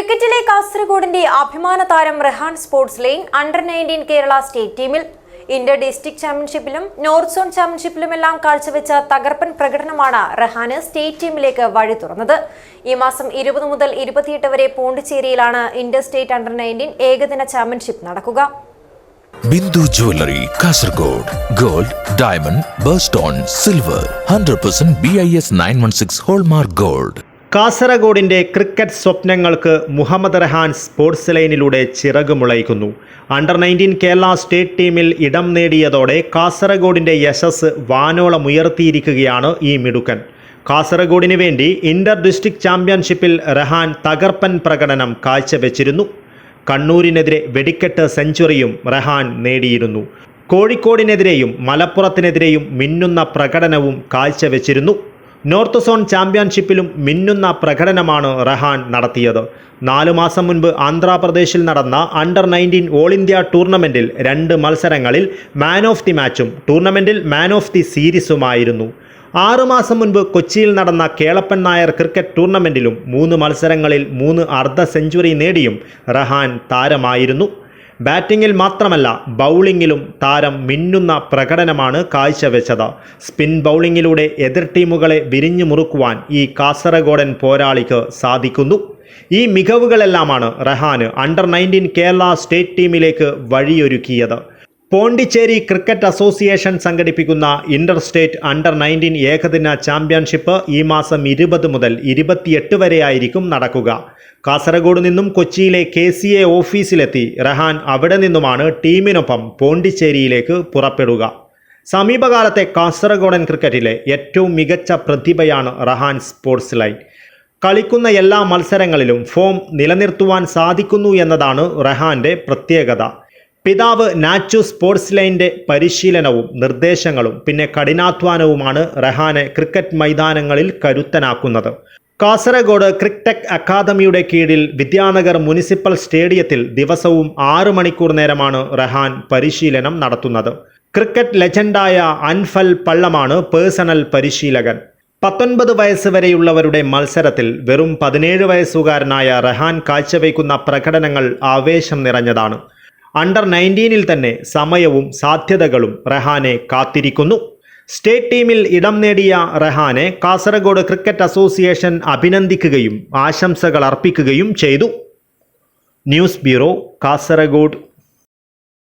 ക്രിക്കറ്റിലെ കാസർഗോഡിന്റെ അഭിമാന താരം Rehan sports line under nineteen Kerala state ടീമിൽ ഇന്റർ ഡിസ്ട്രിക്ട് ചാമ്പ്യൻഷിപ്പിലും നോർത്ത് സോൺ ചാമ്പ്യൻഷിപ്പിലുമെല്ലാം കാഴ്ചവെച്ച തകർപ്പൻ പ്രകടനമാണ് റഹാന് സ്റ്റേറ്റ് ടീമിലേക്ക് വഴി തുറന്നത്. ഈ മാസം ഇരുപത് മുതൽ ഇരുപത്തിയെട്ട് വരെ പോണ്ടിച്ചേരിയിലാണ് ഇന്റർ സ്റ്റേറ്റ് അണ്ടർ നയന്റീൻ ഏകദിന ചാമ്പ്യൻഷിപ്പ് നടക്കുക. Bindu jewellery Kasaragod gold diamond birthstone silver hundred percent B I S nine one six hallmark gold. കാസർഗോഡിന്റെ cricket സ്വപ്നങ്ങൾക്ക് മുഹമ്മദ് റഹാൻ സ്പോർട്സ് ലൈനിലൂടെ ചിറകുമുളയ്ക്കുന്നു അണ്ടർ നയന്റീൻ കേരള സ്റ്റേറ്റ് ടീമിൽ ഇടം നേടിയതോടെ കാസർഗോഡിന്റെ യശസ് വാനോളം ഉയർത്തിയിരിക്കുകയാണ് ഈ മിടുക്കൻ. കാസർഗോഡിന് വേണ്ടി ഇന്റർ ഡിസ്ട്രിക്ട് ചാമ്പ്യൻഷിപ്പിൽ റഹാൻ തകർപ്പൻ പ്രകടനം കാഴ്ചവെച്ചിരുന്നു. കണ്ണൂരിനെതിരെ വെടിക്കെട്ട് സെഞ്ചുറിയും റഹാൻ നേടിയിരുന്നു. കോഴിക്കോടിനെതിരെയും മലപ്പുറത്തിനെതിരെയും മിന്നുന്ന പ്രകടനവും കാഴ്ചവെച്ചിരുന്നു. നോർത്ത് സോൺ ചാമ്പ്യൻഷിപ്പിലും മിന്നുന്ന പ്രകടനമാണ് റഹാൻ നടത്തിയത്. നാലു മാസം മുൻപ് ആന്ധ്രാപ്രദേശിൽ നടന്ന അണ്ടർ നയന്റീൻ ഓൾ ഇന്ത്യ ടൂർണമെന്റിൽ രണ്ട് മത്സരങ്ങളിൽ മാൻ ഓഫ് ദി മാച്ചും ടൂർണമെന്റിൽ മാൻ ഓഫ് ദി സീരീസുമായിരുന്നു. ആറുമാസം മുൻപ് കൊച്ചിയിൽ നടന്ന കേളപ്പൻ നായർ ക്രിക്കറ്റ് ടൂർണമെന്റിലും മൂന്ന് മത്സരങ്ങളിൽ മൂന്ന് അർദ്ധ സെഞ്ചുറി നേടിയും റഹാൻ താരമായിരുന്നു. ബാറ്റിങ്ങിൽ മാത്രമല്ല ബൗളിങ്ങിലും താരം മിന്നുന്ന പ്രകടനമാണ് കാഴ്ചവെച്ചത്. സ്പിൻ ബൗളിങ്ങിലൂടെ എതിർ ടീമുകളെ വിരിഞ്ഞു മുറുക്കുവാൻ ഈ കാസർഗോഡൻ പോരാളിക്ക് സാധിക്കുന്നു. ഈ മികവുകളെല്ലാമാണ് റഹാന് അണ്ടർ നയന്റീൻ കേരള സ്റ്റേറ്റ് ടീമിലേക്ക് വഴിയൊരുക്കിയത്. പോണ്ടിച്ചേരി ക്രിക്കറ്റ് അസോസിയേഷൻ സംഘടിപ്പിക്കുന്ന ഇന്റർ സ്റ്റേറ്റ് അണ്ടർ നയന്റീൻ ഏകദിന ചാമ്പ്യൻഷിപ്പ് ഈ മാസം ഇരുപത് മുതൽ ഇരുപത്തിയെട്ട് വരെയായിരിക്കും നടക്കുക. കാസർഗോഡ് നിന്നും കൊച്ചിയിലെ കെ സി എ ഓഫീസിലെത്തി റഹാൻ അവിടെ നിന്നുമാണ് ടീമിനൊപ്പം പോണ്ടിച്ചേരിയിലേക്ക് പുറപ്പെടുക. സമീപകാലത്തെ കാസർഗോഡൻ ക്രിക്കറ്റിലെ ഏറ്റവും മികച്ച പ്രതിഭയാണ് റഹാൻ സ്പോർട്സ് ലൈൻ. കളിക്കുന്ന എല്ലാ മത്സരങ്ങളിലും ഫോം നിലനിർത്തുവാൻ സാധിക്കുന്നു എന്നതാണ് റഹാന്റെ പ്രത്യേകത. പിതാവ് നാച്ചു സ്പോർട്സ് ലൈന്റെ പരിശീലനവും നിർദ്ദേശങ്ങളും പിന്നെ കഠിനാധ്വാനവുമാണ് റഹാനെ ക്രിക്കറ്റ് മൈതാനങ്ങളിൽ കരുത്തനാക്കുന്നത്. കാസർഗോഡ് ക്രിക്ടെക് അക്കാദമിയുടെ കീഴിൽ വിദ്യാനഗർ മുനിസിപ്പൽ സ്റ്റേഡിയത്തിൽ ദിവസവും ആറ് മണിക്കൂർ നേരമാണ് റഹാൻ പരിശീലനം നടത്തുന്നത്. ക്രിക്കറ്റ് ലെജൻഡായ അൻഫൽ പള്ളമാണ് പേഴ്സണൽ പരിശീലകൻ. പത്തൊൻപത് വയസ്സ് വരെയുള്ളവരുടെ മത്സരത്തിൽ വെറും പതിനേഴ് വയസ്സുകാരനായ റഹാൻ കാഴ്ചവെക്കുന്ന പ്രകടനങ്ങൾ ആവേശം നിറഞ്ഞതാണ്. അണ്ടർ നയന്റീനിൽ തന്നെ സമയവും സാധ്യതകളും റഹാനെ കാത്തിരിക്കുന്നു. സ്റ്റേറ്റ് ടീമിൽ ഇടം നേടിയ റഹാനെ കാസർഗോഡ് ക്രിക്കറ്റ് അസോസിയേഷൻ അഭിനന്ദിക്കുകയും ആശംസകൾ അർപ്പിക്കുകയും ചെയ്തു. News bureau Kasaragod.